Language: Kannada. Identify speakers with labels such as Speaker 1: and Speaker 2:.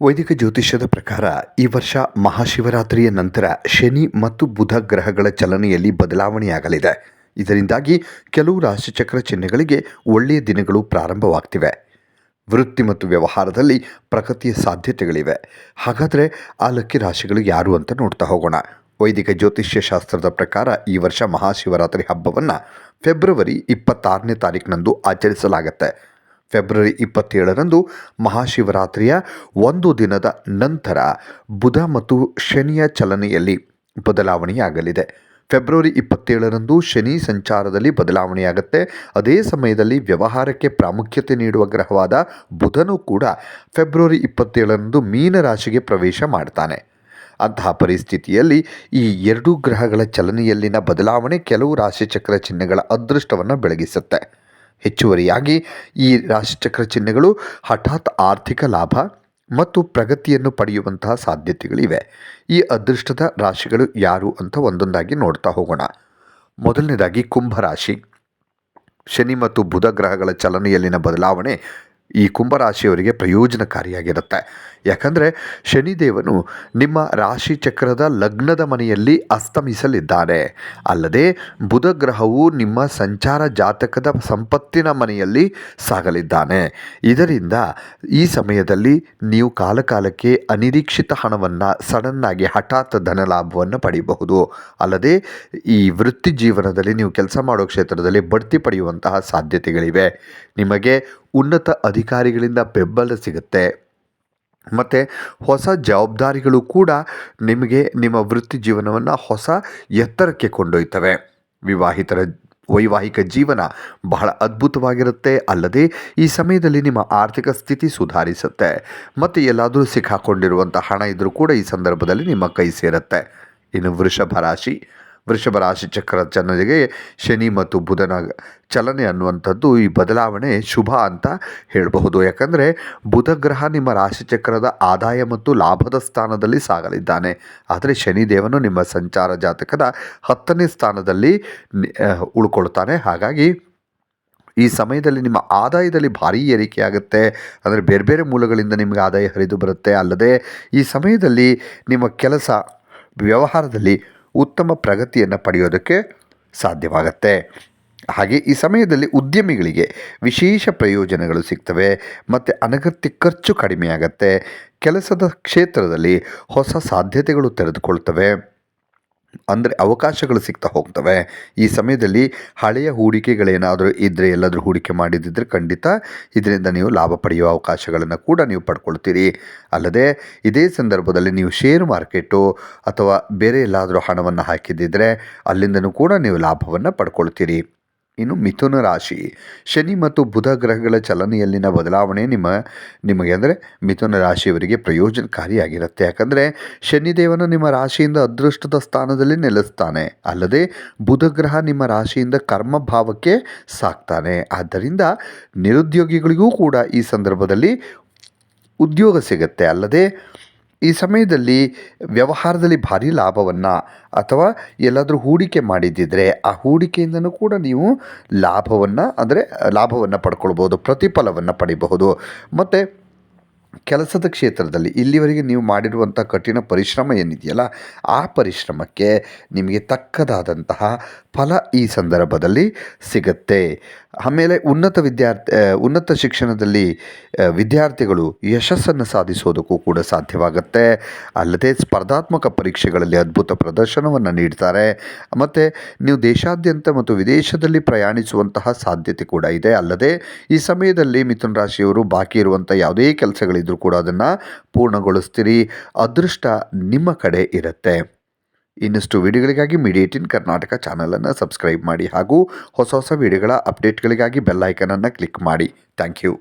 Speaker 1: ವೈದಿಕ ಜ್ಯೋತಿಷ್ಯದ ಪ್ರಕಾರ ಈ ವರ್ಷ ಮಹಾಶಿವರಾತ್ರಿಯ ನಂತರ ಶನಿ ಮತ್ತು ಬುಧ ಗ್ರಹಗಳ ಚಲನೆಯಲ್ಲಿ ಬದಲಾವಣೆಯಾಗಲಿದೆ. ಇದರಿಂದಾಗಿ ಕೆಲವು ರಾಶಿಚಕ್ರ ಚಿಹ್ನೆಗಳಿಗೆ ಒಳ್ಳೆಯ ದಿನಗಳು ಪ್ರಾರಂಭವಾಗ್ತಿವೆ. ವೃತ್ತಿ ಮತ್ತು ವ್ಯವಹಾರದಲ್ಲಿ ಪ್ರಗತಿಯ ಸಾಧ್ಯತೆಗಳಿವೆ. ಹಾಗಾದರೆ ಆ ಲಕ್ಕಿ ರಾಶಿಗಳು ಯಾರು ಅಂತ ನೋಡ್ತಾ ಹೋಗೋಣ. ವೈದಿಕ ಜ್ಯೋತಿಷ್ಯ ಶಾಸ್ತ್ರದ ಪ್ರಕಾರ ಈ ವರ್ಷ ಮಹಾಶಿವರಾತ್ರಿ ಹಬ್ಬವನ್ನು ಫೆಬ್ರವರಿ ಇಪ್ಪತ್ತಾರನೇ ತಾರೀಕಿನಂದು ಆಚರಿಸಲಾಗುತ್ತೆ. ಫೆಬ್ರವರಿ ಇಪ್ಪತ್ತೇಳರಂದು ಮಹಾಶಿವರಾತ್ರಿಯ ಒಂದು ದಿನದ ನಂತರ ಬುಧ ಮತ್ತು ಶನಿಯ ಚಲನೆಯಲ್ಲಿ ಬದಲಾವಣೆಯಾಗಲಿದೆ. ಫೆಬ್ರವರಿ ಇಪ್ಪತ್ತೇಳರಂದು ಶನಿ ಸಂಚಾರದಲ್ಲಿ ಬದಲಾವಣೆಯಾಗುತ್ತೆ. ಅದೇ ಸಮಯದಲ್ಲಿ ವ್ಯವಹಾರಕ್ಕೆ ಪ್ರಾಮುಖ್ಯತೆ ನೀಡುವ ಗ್ರಹವಾದ ಬುಧನು ಕೂಡ ಫೆಬ್ರವರಿ ಇಪ್ಪತ್ತೇಳರಂದು ಮೀನ ರಾಶಿಗೆ ಪ್ರವೇಶ ಮಾಡ್ತಾನೆ. ಅಂತಹ ಪರಿಸ್ಥಿತಿಯಲ್ಲಿ ಈ ಎರಡೂ ಗ್ರಹಗಳ ಚಲನೆಯಲ್ಲಿನ ಬದಲಾವಣೆ ಕೆಲವು ರಾಶಿಚಕ್ರ ಚಿಹ್ನೆಗಳ ಅದೃಷ್ಟವನ್ನು ಬೆಳಗಿಸುತ್ತೆ. ಹೆಚ್ಚುವರಿಯಾಗಿ ಈ ರಾಶಿಚಕ್ರ ಚಿಹ್ನೆಗಳು ಹಠಾತ್ ಆರ್ಥಿಕ ಲಾಭ ಮತ್ತು ಪ್ರಗತಿಯನ್ನು ಪಡೆಯುವಂತಹ ಸಾಧ್ಯತೆಗಳಿವೆ. ಈ ಅದೃಷ್ಟದ ರಾಶಿಗಳು ಯಾರು ಅಂತ ಒಂದೊಂದಾಗಿ ನೋಡ್ತಾ ಹೋಗೋಣ. ಮೊದಲನೇದಾಗಿ ಕುಂಭರಾಶಿ ಶನಿ ಮತ್ತು ಬುಧ ಗ್ರಹಗಳ ಚಲನೆಯಲ್ಲಿನ ಬದಲಾವಣೆ ಈ ಕುಂಭರಾಶಿಯವರಿಗೆ ಪ್ರಯೋಜನಕಾರಿಯಾಗಿರುತ್ತೆ. ಯಾಕಂದರೆ ಶನಿದೇವನು ನಿಮ್ಮ ರಾಶಿ ಚಕ್ರದ ಲಗ್ನದ ಮನೆಯಲ್ಲಿ ಅಸ್ತಮಿಸಲಿದ್ದಾನೆ. ಅಲ್ಲದೆ ಬುಧ ಗ್ರಹವು ನಿಮ್ಮ ಸಂಚಾರ ಜಾತಕದ ಸಂಪತ್ತಿನ ಮನೆಯಲ್ಲಿ ಸಾಗಲಿದ್ದಾನೆ. ಇದರಿಂದ ಈ ಸಮಯದಲ್ಲಿ ನೀವು ಕಾಲಕಾಲಕ್ಕೆ ಅನಿರೀಕ್ಷಿತ ಹಣವನ್ನು ಸಡನ್ನಾಗಿ ಹಠಾತ್ ಧನಲಾಭವನ್ನು ಪಡೆಯಬಹುದು ಅಲ್ಲದೆ ಈ ವೃತ್ತಿ ಜೀವನದಲ್ಲಿ ನೀವು ಕೆಲಸ ಮಾಡೋ ಕ್ಷೇತ್ರದಲ್ಲಿ ಬಡ್ತಿ ಪಡೆಯುವಂತಹ ಸಾಧ್ಯತೆಗಳಿವೆ. ನಿಮಗೆ ಉನ್ನತ ಅಧಿಕಾರಿಗಳಿಂದ ಬೆಂಬಲ ಸಿಗುತ್ತೆ. ಮತ್ತು ಹೊಸ ಜವಾಬ್ದಾರಿಗಳು ಕೂಡ ನಿಮಗೆ ನಿಮ್ಮ ವೃತ್ತಿ ಜೀವನವನ್ನು ಹೊಸ ಎತ್ತರಕ್ಕೆ ಕೊಂಡೊಯ್ತವೆ. ವಿವಾಹಿತರ ವೈವಾಹಿಕ ಜೀವನ ಬಹಳ ಅದ್ಭುತವಾಗಿರುತ್ತೆ. ಅಲ್ಲದೆ ಈ ಸಮಯದಲ್ಲಿ ನಿಮ್ಮ ಆರ್ಥಿಕ ಸ್ಥಿತಿ ಸುಧಾರಿಸುತ್ತೆ. ಮತ್ತು ಎಲ್ಲಾದರೂ ಸಿಕ್ಕಾಕೊಂಡಿರುವಂಥ ಹಣ ಇದ್ದರೂ ಕೂಡ ಈ ಸಂದರ್ಭದಲ್ಲಿ ನಿಮ್ಮ ಕೈ ಸೇರುತ್ತೆ. ಇನ್ನು ವೃಷಭ ರಾಶಿ ವೃಷಭ ರಾಶಿ ಚಕ್ರ ಜನರಿಗೆ ಶನಿ ಮತ್ತು ಬುಧನ ಚಲನೆ ಅನ್ನುವಂಥದ್ದು ಈ ಬದಲಾವಣೆ ಶುಭ ಅಂತ ಹೇಳಬಹುದು. ಯಾಕಂದರೆ ಬುಧ ಗ್ರಹ ನಿಮ್ಮ ರಾಶಿಚಕ್ರದ ಆದಾಯ ಮತ್ತು ಲಾಭದ ಸ್ಥಾನದಲ್ಲಿ ಸಾಗಲಿದ್ದಾನೆ. ಆದರೆ ಶನಿದೇವನು ನಿಮ್ಮ ಸಂಚಾರ ಜಾತಕದ ಹತ್ತನೇ ಸ್ಥಾನದಲ್ಲಿ ಉಳ್ಕೊಳ್ತಾನೆ. ಹಾಗಾಗಿ ಈ ಸಮಯದಲ್ಲಿ ನಿಮ್ಮ ಆದಾಯದಲ್ಲಿ ಭಾರೀ ಏರಿಕೆಯಾಗುತ್ತೆ ಅಂದರೆ ಬೇರೆ ಬೇರೆ ಮೂಲಗಳಿಂದ ನಿಮಗೆ ಆದಾಯ ಹರಿದು ಬರುತ್ತೆ. ಅಲ್ಲದೆ ಈ ಸಮಯದಲ್ಲಿ ನಿಮ್ಮ ಕೆಲಸ ವ್ಯವಹಾರದಲ್ಲಿ ಉತ್ತಮ ಪ್ರಗತಿಯನ್ನು ಪಡೆಯೋದಕ್ಕೆ ಸಾಧ್ಯವಾಗತ್ತೆ. ಹಾಗೆ ಈ ಸಮಯದಲ್ಲಿ ಉದ್ಯಮಿಗಳಿಗೆ ವಿಶೇಷ ಪ್ರಯೋಜನಗಳು ಸಿಗ್ತವೆ, ಮತ್ತು ಅನಗತ್ಯ ಖರ್ಚು ಕಡಿಮೆಯಾಗತ್ತೆ, ಕೆಲಸದ ಕ್ಷೇತ್ರದಲ್ಲಿ ಹೊಸ ಸಾಧ್ಯತೆಗಳು ತೆರೆದುಕೊಳ್ತವೆ. ಅಂದರೆ ಅವಕಾಶಗಳು ಸಿಗ್ತಾ ಹೋಗ್ತವೆ. ಈ ಸಮಯದಲ್ಲಿ ಹಳೆಯ ಹೂಡಿಕೆಗಳೇನಾದರೂ ಇದ್ದರೆ ಎಲ್ಲಾದರೂ ಹೂಡಿಕೆ ಮಾಡಿದ್ದಿದ್ರೆ ಖಂಡಿತ ಇದರಿಂದ ನೀವು ಲಾಭ ಪಡೆಯುವ ಅವಕಾಶಗಳನ್ನು ಕೂಡ ನೀವು ಪಡ್ಕೊಳ್ತೀರಿ. ಅಲ್ಲದೆ ಇದೇ ಸಂದರ್ಭದಲ್ಲಿ ನೀವು ಷೇರು ಮಾರ್ಕೆಟು ಅಥವಾ ಬೇರೆ ಎಲ್ಲಾದರೂ ಹಣವನ್ನು ಹಾಕಿದ್ದಿದ್ರೆ ಅಲ್ಲಿಂದನೂ ಕೂಡ ನೀವು ಲಾಭವನ್ನು ಪಡ್ಕೊಳ್ತೀರಿ. ಇನ್ನು ಮಿಥುನ ರಾಶಿ. ಶನಿ ಮತ್ತು ಬುಧ ಗ್ರಹಗಳ ಚಲನೆಯಲ್ಲಿನ ಬದಲಾವಣೆ ನಿಮ್ಮ, ನಿಮಗೆ ಅಂದರೆ ಮಿಥುನ ರಾಶಿಯವರಿಗೆ ಪ್ರಯೋಜನಕಾರಿಯಾಗಿರುತ್ತೆ. ಯಾಕಂದರೆ ಶನಿದೇವನು ನಿಮ್ಮ ರಾಶಿಯಿಂದ ಅದೃಷ್ಟದ ಸ್ಥಾನದಲ್ಲಿ ನೆಲೆಸ್ತಾನೆ. ಅಲ್ಲದೆ ಬುಧ ಗ್ರಹ ನಿಮ್ಮ ರಾಶಿಯಿಂದ ಕರ್ಮ ಭಾವಕ್ಕೆ ಸಾಕ್ತಾನೆ. ಆದ್ದರಿಂದ ನಿರುದ್ಯೋಗಿಗಳಿಗೂ ಕೂಡ ಈ ಸಂದರ್ಭದಲ್ಲಿ ಉದ್ಯೋಗ ಸಿಗುತ್ತೆ. ಅಲ್ಲದೆ ಈ ಸಮಯದಲ್ಲಿ ವ್ಯವಹಾರದಲ್ಲಿ ಭಾರಿ ಲಾಭವನ್ನು ಅಥವಾ ಎಲ್ಲಾದರೂ ಹೂಡಿಕೆ ಮಾಡಿದ್ದಿದ್ರೆ ಆ ಹೂಡಿಕೆಯಿಂದನೂ ಕೂಡ ನೀವು ಲಾಭವನ್ನು, ಅಂದರೆ ಲಾಭವನ್ನು ಪಡ್ಕೊಳ್ಬೋದು ಪ್ರತಿಫಲವನ್ನು ಪಡಿಬಹುದು. ಮತ್ತು ಕೆಲಸದ ಕ್ಷೇತ್ರದಲ್ಲಿ ಇಲ್ಲಿವರೆಗೆ ನೀವು ಮಾಡಿರುವಂಥ ಕಠಿಣ ಪರಿಶ್ರಮ ಏನಿದೆಯಲ್ಲ, ಆ ಪರಿಶ್ರಮಕ್ಕೆ ನಿಮಗೆ ತಕ್ಕದಾದಂತಹ ಫಲ ಈ ಸಂದರ್ಭದಲ್ಲಿ ಸಿಗುತ್ತೆ. ಆಮೇಲೆ ಉನ್ನತ ವಿದ್ಯಾರ್ಥಿ ಉನ್ನತ ಶಿಕ್ಷಣದಲ್ಲಿ ವಿದ್ಯಾರ್ಥಿಗಳು ಯಶಸ್ಸನ್ನು ಸಾಧಿಸೋದಕ್ಕೂ ಕೂಡ ಸಾಧ್ಯವಾಗುತ್ತೆ. ಅಲ್ಲದೆ ಸ್ಪರ್ಧಾತ್ಮಕ ಪರೀಕ್ಷೆಗಳಲ್ಲಿ ಅದ್ಭುತ ಪ್ರದರ್ಶನವನ್ನು ನೀಡ್ತಾರೆ. ಮತ್ತು ನೀವು ದೇಶಾದ್ಯಂತ ಮತ್ತು ವಿದೇಶದಲ್ಲಿ ಪ್ರಯಾಣಿಸುವಂತಹ ಸಾಧ್ಯತೆ ಕೂಡ ಇದೆ. ಅಲ್ಲದೆ ಈ ಸಮಯದಲ್ಲಿ ಮಿಥುನ ರಾಶಿಯವರು ಬಾಕಿ ಇರುವಂಥ ಯಾವುದೇ ಕೆಲಸಗಳಿದ್ರೂ ಕೂಡ ಅದನ್ನು ಪೂರ್ಣಗೊಳಿಸ್ತೀರಿ. ಅದೃಷ್ಟ ನಿಮ್ಮ ಕಡೆ ಇರುತ್ತೆ. ಇನ್ನಷ್ಟು ವಿಡಿಯೋಗಳಿಗಾಗಿ ಮೀಡಿಯೇಟ್ ಇನ್ ಕರ್ನಾಟಕ ಚಾನಲನ್ನು ಸಬ್ಸ್ಕ್ರೈಬ್ ಮಾಡಿ ಹಾಗೂ ಹೊಸ ಹೊಸ ವಿಡಿಯೋಗಳ ಅಪ್ಡೇಟ್ಗಳಿಗಾಗಿ ಬೆಲ್ ಐಕನನ್ನು ಕ್ಲಿಕ್ ಮಾಡಿ. Thank you